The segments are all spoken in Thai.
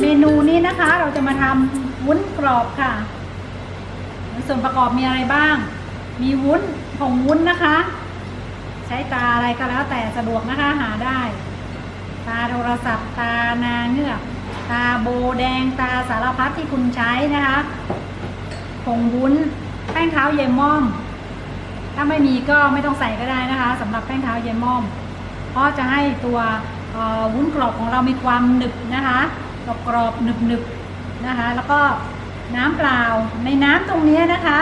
เมนูนี้นะคะเราจะมาทำวุ้นกรอบค่ะ ส่วนประกอบมีอะไรบ้าง มีวุ้นผงวุ้นนะคะ ใช้ตาอะไรก็แล้วแต่สะดวกนะคะหาได้ ตาโทรศัพท์ ตานาเงือกตาโบแดงตาสารพัดที่คุณใช้นะคะผงวุ้น แป้งเท้าเยม่อม ถ้าไม่มีก็ไม่ต้องใส่ก็ได้นะคะสำหรับแป้งเท้าเยม่อม เพราะจะให้ตัววุ้นกรอบของเรามีความหนึบนะคะ กรอบๆหนึบหนึบๆนะคะ แล้วก็น้ำเปล่าในน้ำตรงนี้นะคะ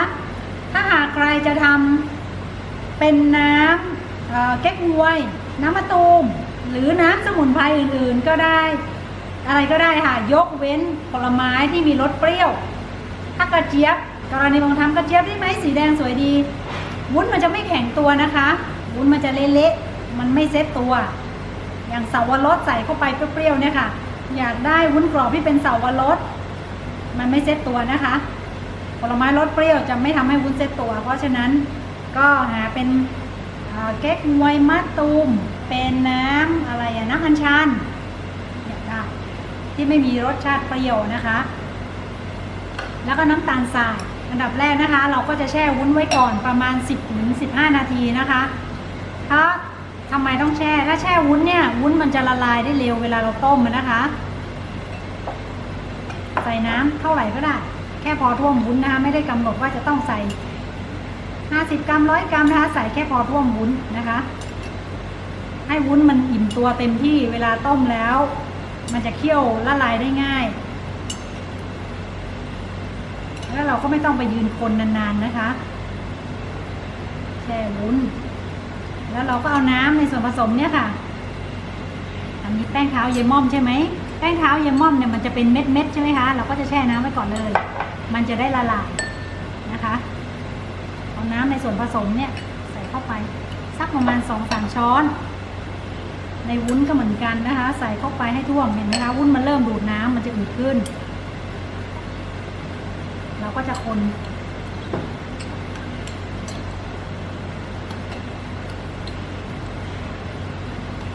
ถ้าหากใครจะทำเป็นน้ำเก๊กฮวย น้ำมะตูม หรือน้ำสมุนไพรอื่นๆก็ได้ อะไรก็ได้ค่ะ ยกเว้นผลไม้ที่มีรสเปรี้ยว ถ้ากระเจี๊ยบกรณีบางทำกระเจี๊ยบได้ไหมสีแดงสวยดี วุ้นมันจะไม่แข็งตัวนะคะ วุ้นมันจะเละๆมันไม่เซ็ตตัว อย่างเสาวรสใส่เข้าไปเปรี้ยวๆเนี่ยค่ะ อยากได้วุ้นกรอบที่เป็นเสาวรสมันไม่เซ็ตตัวนะคะ ผลไม้รสเปรี้ยวจะไม่ทำให้วุ้นเซ็ตตัว เพราะฉะนั้นก็หาเป็นเก๊กฮวยมะตูม เป็นน้ำอะไรอะน้ำอัญชันเนี่ยได้ที่ไม่มีรสชาติเปรี้ยวนะคะ แล้วก็น้ำตาลทรายอันดับแรกนะคะ เราก็จะแช่วุ้นไว้ก่อนประมาณ 10ถึง15 นาทีนะคะเพรา ทำไมต้องแช่ ถ้าแช่วุ้นเนี่ยวุ้นมันจะละลายได้เร็วเวลาเราต้มมันนะคะ ใส่น้ำเท่าไหร่ก็ได้ แค่พอท่วมวุ้นนะคะไม่ได้กำหนดว่าจะต้องใส่ 50 กรัมร้อยกรัมนะคะ ใส่แค่พอท่วมวุ้นนะคะ ให้วุ้นมันอิ่มตัวเต็มที่เวลาต้มแล้ว มันจะเคี่ยวละลายได้ง่าย แล้วเราก็ไม่ต้องไปยืนคนนานๆนะคะแช่วุ้น แล้วเราก็เอาน้ำในส่วนผสมเนี่ยค่ะ อันนี้แป้งเท้าเยม่อมใช่ไหม แป้งเท้าเยม่อมเนี่ยมันจะเป็นเม็ดๆใช่ไหมคะ เราก็จะแช่น้ำไว้ก่อนเลย มันจะได้ละลายนะคะ เอาน้ำในส่วนผสมเนี่ยใส่เข้าไปสักประมาณสองสามช้อน ในวุ้นก็เหมือนกันนะคะ ใส่เข้าไปให้ท่วมเห็นไหมคะวุ้นมันเริ่มดูดน้ำมันจะอืดขึ้น เราก็จะคน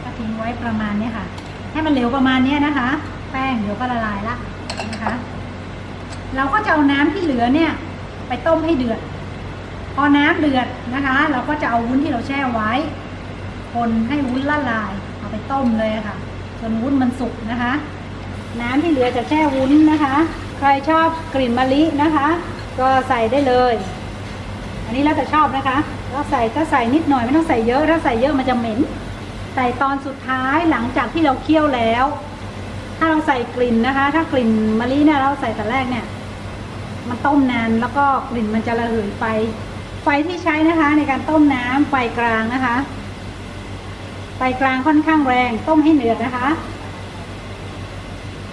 ก็ทิ้งไว้ประมาณนี้ค่ะ ให้มันเหลวประมาณนี้นะคะ แป้งเดี๋ยวก็ละลายละนะคะ เราก็จะเอาน้ำที่เหลือเนี่ย ไปต้มให้เดือด พอน้ำเดือดนะคะ เราก็จะเอาวุ้นที่เราแช่ไว้ คนให้วุ้นละลาย เอาไปต้มเลยค่ะจนวุ้นมันสุกนะคะ น้ำที่เหลือจากแช่วุ้นนะคะ ใครชอบกลิ่นมะลินะคะ ก็ใส่ได้เลยอันนี้แล้วแต่ชอบนะคะ ก็ใส่ก็ใส่นิดหน่อยไม่ต้องใส่เยอะ ถ้าใส่เยอะมันจะเหม็น ใส่ตอนสุดท้ายหลังจากที่เราเคี่ยวแล้ว ถ้าเราใส่กลิ่นนะคะ ถ้ากลิ่นมะลิเนี่ยเราใส่แต่แรกเนี่ย มันต้มนานแล้วก็กลิ่นมันจะระเหยไป ไฟที่ใช้นะคะ ในการต้มน้ำไฟกลางนะคะไฟกลางค่อนข้างแรงต้มให้เดือดนะคะ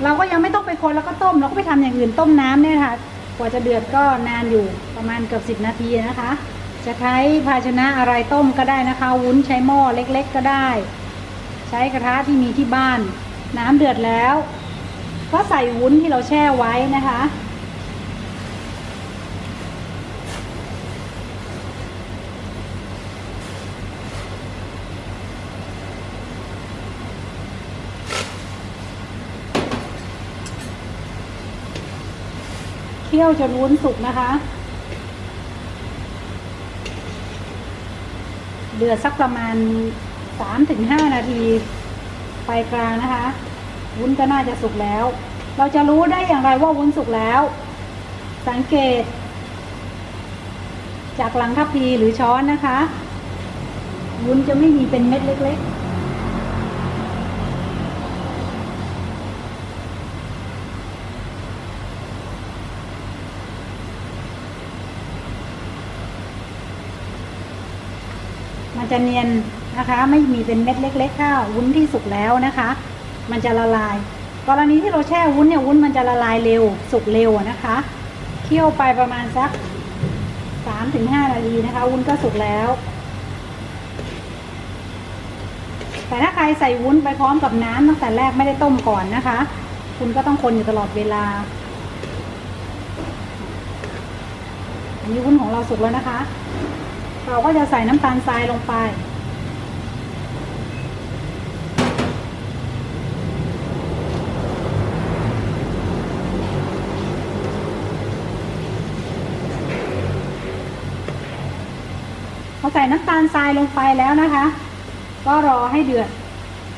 เราก็ยังไม่ต้องไปคนแล้วก็ต้มเราก็ไปทำอย่างอื่นต้มน้ำเนี่ยค่ะ กว่าจะเดือดก็นานอยู่ประมาณเกือบสิบนาทีนะคะ จะใช้ภาชนะอะไรต้มก็ได้นะคะ วุ้นใช้หม้อเล็กๆก็ได้ ใช้กระทะที่มีที่บ้าน น้ำเดือดแล้ว ก็ใส่วุ้นที่เราแช่ไว้นะคะ เคี่ยวจนวุ้นสุกนะคะ ดือดสักประมาณสามถึงห้านาทีไฟกลางนะคะ วุ้นก็น่าจะสุกแล้ว เราจะรู้ได้อย่างไรว่าวุ้นสุกแล้ว สังเกต จากหลังทัพพีหรือช้อนนะคะ วุ้นจะไม่มีเป็นเม็ดเล็ก ๆ มันจะเนียนนะคะ ไม่มีเป็นเม็ดเล็กๆถ้าวุ้นที่สุกแล้วนะคะ มันจะละลาย กรณีที่เราแช่วุ้นเนี่ยวุ้นมันจะละลายเร็วสุกเร็วนะคะเคี่ยวไปประมาณสักสามถึงห้านาทีนะคะ วุ้นก็สุกแล้ว แต่ถ้าใครใส่วุ้นไปพร้อมกับน้ำตั้งแต่แรกไม่ได้ต้มก่อนนะคะ คุณก็ต้องคนอยู่ตลอดเวลาอันนี้วุ้นของเราสุกแล้วนะคะ เราก็จะใส่น้ำตาลทรายลงไป พอใส่น้ำตาลทรายลงไปแล้วนะคะ ก็รอให้เดือด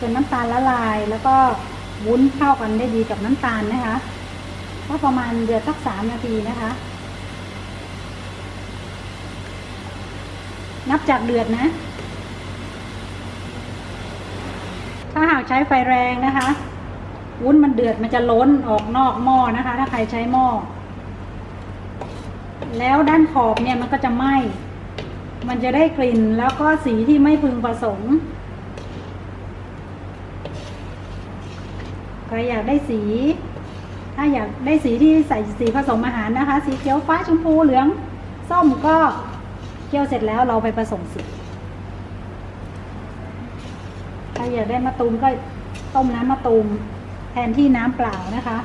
จนน้ำตาลละลายแล้วก็วุ้นเข้ากันได้ดีกับน้ำตาลนะคะ ก็ประมาณเดือดสักสามนาทีนะคะ นับจากเดือดนะ ถ้าหากใช้ไฟแรงนะคะ วุ้นมันเดือดมันจะล้นออกนอกหม้อนะคะ ถ้าใครใช้หม้อ แล้วด้านขอบเนี่ยมันก็จะไหม้ มันจะได้กลิ่นแล้วก็สีที่ไม่พึงประสงค์ใครอยากได้สี ถ้าอยากได้สีที่ใส่สีผสมอาหารนะคะ สีเขียวฟ้าชมพูเหลือง ส้มก็ คี่ยวเสร็จแล้วเราไปผสมสีถ้าอยากได้มะตูมก็ต้มน้ำมะตูมแทนที่น้ำเปล่านะคะ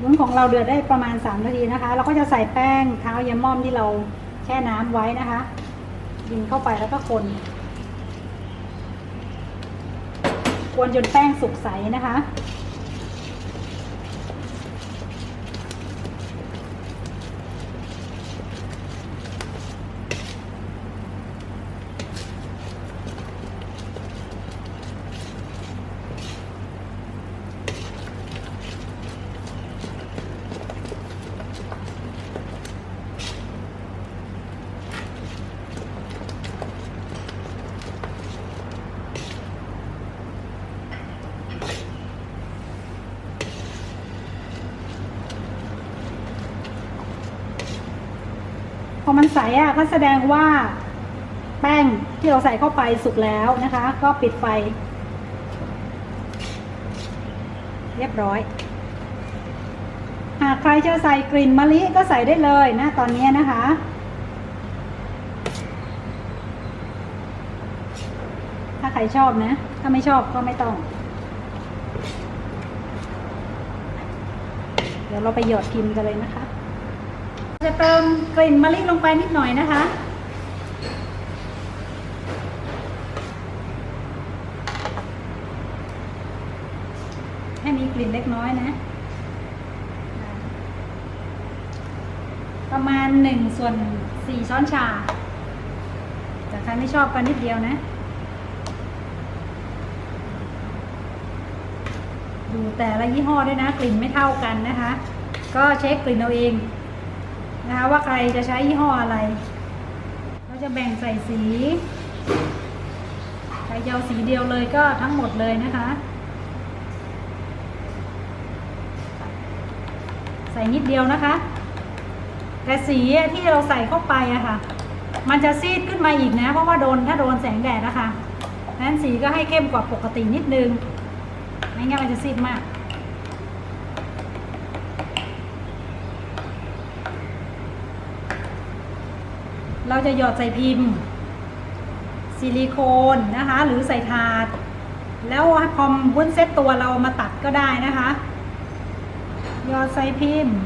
วุ้นของเราเดือดได้ประมาณ 3 นาทีนะคะ เราก็จะใส่แป้งเท้ายาม่อมที่เราแช่น้ำไว้นะคะยิงเข้าไปแล้วก็คนกวนจนแป้งสุกใสนะคะ อมันใสอะก็แสดงว่าแป้งที่เราใส่เข้าไปสุกแล้วนะคะ ก็ปิดไฟ เรียบร้อยหากใครจะใส่กลิ่นมะลิก็ใส่ได้เลยนะตอนนี้นะคะ ถ้าใครชอบนะ ถ้าไม่ชอบก็ไม่ต้อง เดี๋ยวเราไปหยอดพิมพ์กันเลยนะคะ จะเติมกลิ่นมะลิลงไปนิดหน่อยนะคะ ให้มีกลิ่นเล็กน้อยนะ ประมาณหนึ่งส่วนสี่ช้อนชาแต่ใครไม่ชอบก็นิดเดียวนะ ดูแต่ละยี่ห้อด้วยนะ กลิ่นไม่เท่ากันนะคะ ก็เช็คกลิ่นเอาเอง นะคะว่าใครจะใช้ยี่ห้ออะไร เราจะแบ่งใส่สี ใครจะเอาสีเดียวเลยก็ทั้งหมดเลยนะคะ ใส่นิดเดียวนะคะ แต่สีที่เราใส่เข้าไปอะค่ะ มันจะซีดขึ้นมาอีกนะ เพราะว่าโดนถ้าโดนแสงแดดนะคะนั้นสีก็ให้เข้มกว่าปกตินิดนึง ไม่งั้นมันจะซีดมาก เราจะหยอดใส่พิมพ์ ซิลิโคนนะคะ หรือใส่ถาด แล้วพอมวุ้นเซตตัวเรามาตัดก็ได้นะคะหยอดใส่พิมพ์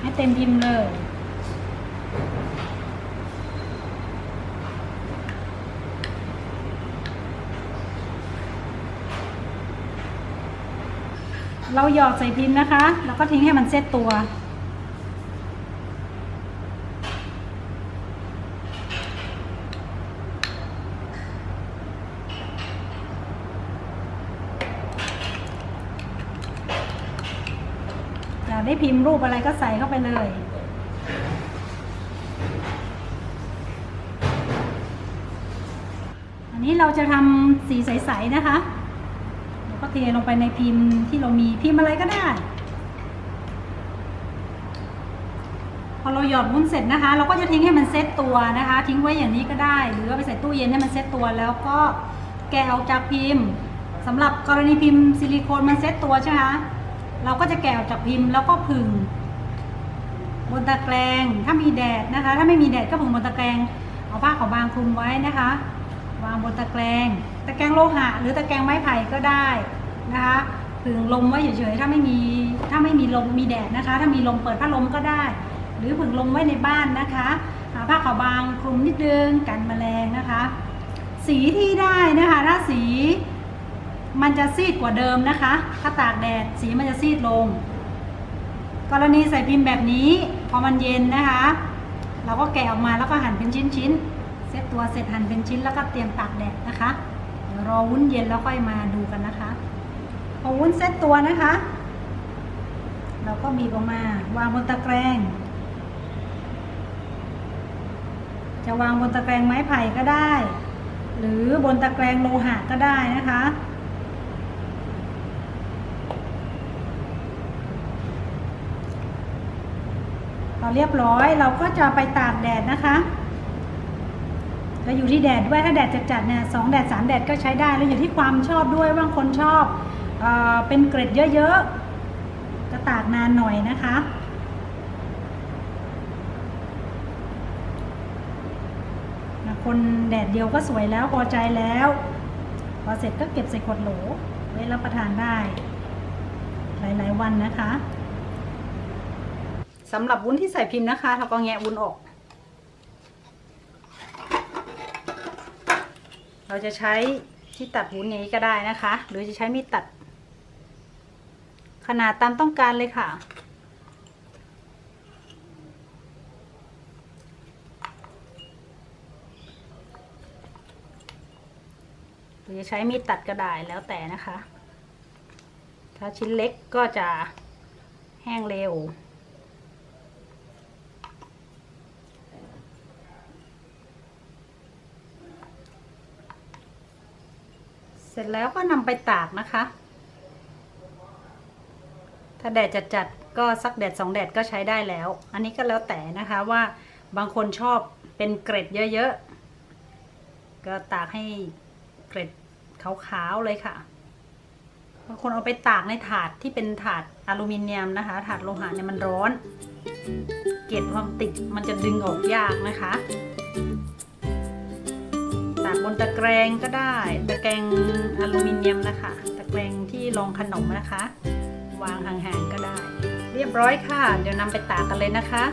ให้เต็มพิมพ์เลยเราหยอดใส่พิมพ์นะคะ แล้วก็ทิ้งให้มันเซตตัว อยากได้ พิมพ์รูปอะไรก็ใส่เข้าไปเลย อันนี้เราจะทำสีใสๆนะคะแล้วก็เทลงไปในพิมพ์ที่เรามีพิมพ์อะไรก็ได้ พอเราหยอดวุ้นเสร็จนะคะ เราก็จะทิ้งให้มันเซตตัวนะคะ ทิ้งไว้อย่างนี้ก็ได้ หรือเอาไปใส่ตู้เย็นให้มันเซตตัวแล้วก็แกะออกจากพิมพ์สำหรับกรณีพิมพ์ซิลิโคนมันเซตตัวใช่ไหมคะ เราก็จะแกะออกจากพิมพ์แล้วก็ผึ่งบนตะแกรงถ้ามีแดดนะคะ ถ้าไม่มีแดดก็ผึ่งบนตะแกรงเอาผ้าขาวบางคลุมไว้นะคะ วางบนตะแกรงตะแกรงโลหะ หรือตะแกรงไม้ไผ่ก็ได้นะคะผึ่งลมไว้เฉยๆถ้าไม่มีถ้าไม่มีลมมีแดดนะคะ ถ้ามีลมเปิดพัดลมก็ได้ หรือผึ่งลมไว้ในบ้านนะคะหาผ้าขาวบางคลุมนิดนึงกันแมลงนะคะ สีที่ได้นะคะถ้าสี มันจะซีดกว่าเดิมนะคะ ถ้าตากแดดสีมันจะซีดลง กรณีใส่พิมพ์แบบนี้ พอมันเย็นนะคะ เราก็แกะออกมาแล้วก็หั่นเป็นชิ้นๆเซตตัวเสร็จหั่นเป็นชิ้นแล้วก็เตรียมตากแดดนะคะเดี๋ยวรอวุ้นเย็นแล้วค่อยมาดูกันนะคะ พอวุ้นเซตตัวนะคะ เราก็บีบออกมาวางบนตะแกรงจะวางบนตะแกรงไม้ไผ่ก็ได้ หรือบนตะแกรงโลหะก็ได้นะคะ พอเรียบร้อยเราก็จะไปตากแดดนะคะก็อยู่ที่แดดด้วยถ้าแดดจัดๆเนี่ยสองแดดสามแดดก็ใช้ได้แล้วอยู่ที่ความชอบด้วยบางคนชอบเอเป็นเกร็ดเยอะๆก็ตากนานหน่อยนะคะคนแดดเดียวก็สวยแล้วพอใจแล้ว พอเสร็จก็เก็บใส่ขวดโหลไว้รับประทานได้ หลายๆวันนะคะ สำหรับวุ้นที่ใส่พิมพ์นะคะ เราก็แงะวุ้นออก เราจะใช้ที่ตัดวุ้นอย่างนี้ก็ได้นะคะ หรือจะใช้มีดตัด ขนาดตามต้องการเลยค่ะหรือจะใช้มีดตัดก็ได้แล้วแต่นะคะ ถ้าชิ้นเล็กก็จะแห้งเร็ว ร็จแล้วก็นำไปตากนะคะ ถ้าแดดจัดๆก็สักแดดสองแดดก็ใช้ได้แล้ว อันนี้ก็แล้วแต่นะคะว่าบางคนชอบเป็นเกร็ดเยอะๆ ก็ตากให้เกร็ดขาวๆเลยค่ะ บางคนเอาไปตากในถาดที่เป็นถาดอลูมิเนียมนะคะ ถาดโลหะเนี่ยมันร้อน เกล็ดความติดมันจะดึงออกยากนะคะากบนตะแกรงก็ได้ ตะแกรงอลูมิเนียมนะคะ ตะแกรงที่รองขนมนะคะ วางห่างๆก็ได้ เรียบร้อยค่ะ เดี๋ยวนำไปตากกันเลยนะคะ